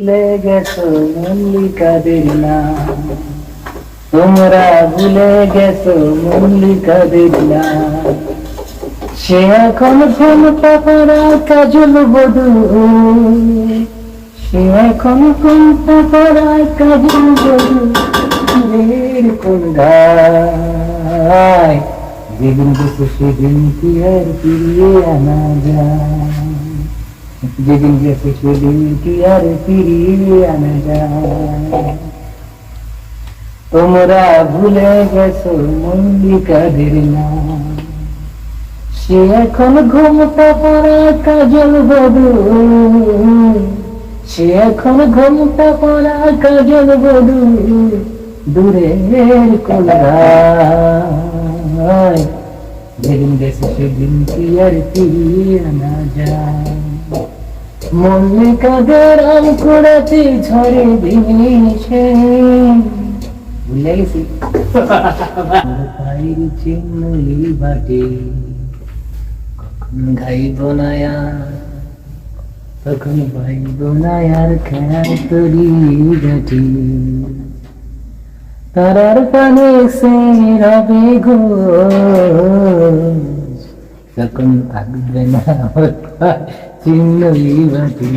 ভুলে গেছো মল্লিকাদের নাম তোমরা ভুলে গেছো মল্লিকাদের নাম সে এখন ঘুমটা পড়া কাজল বধু। সে এখন ঘুমটা পড়া কাজল বধু। রের কোন্ধায় যেদিন গেছে সেদিন কি আর ফিরিয়ে আনা যায়। যেদিন গেছে সেদিন কি আর ফিরিয়ে আনা যায় তোমরা ভুলে গেছো মল্লিকাদের নাম। সে এখন ঘুমটা পড়া কাজল বধু। সে এখন ঘুমটা পড়া কাজল বধু। দূরের কোলায়। যেদিন গেছে সেদিন কি আর ফিরিয়ে আনা যায়। মল্লিকাদের আম কুড়াতে ঝরে দিনেছে ভুলে তখন পাইব না আর খেয়াল তরি গাঠি তারার পানে সে রবে গো তখন থাকবে না চিহ্নলি বাটি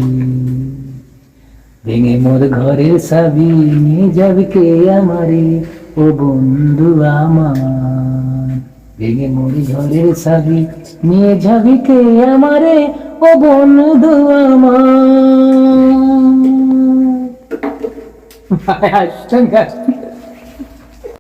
ভেঙে মোর ঘরের সাবি নিয়ে যাবে কে আমারে ও বন্ধু আমার ভেঙে মোর ঘরের সাবি নিয়ে যাবি কে আমারে ও বন্ধু আমার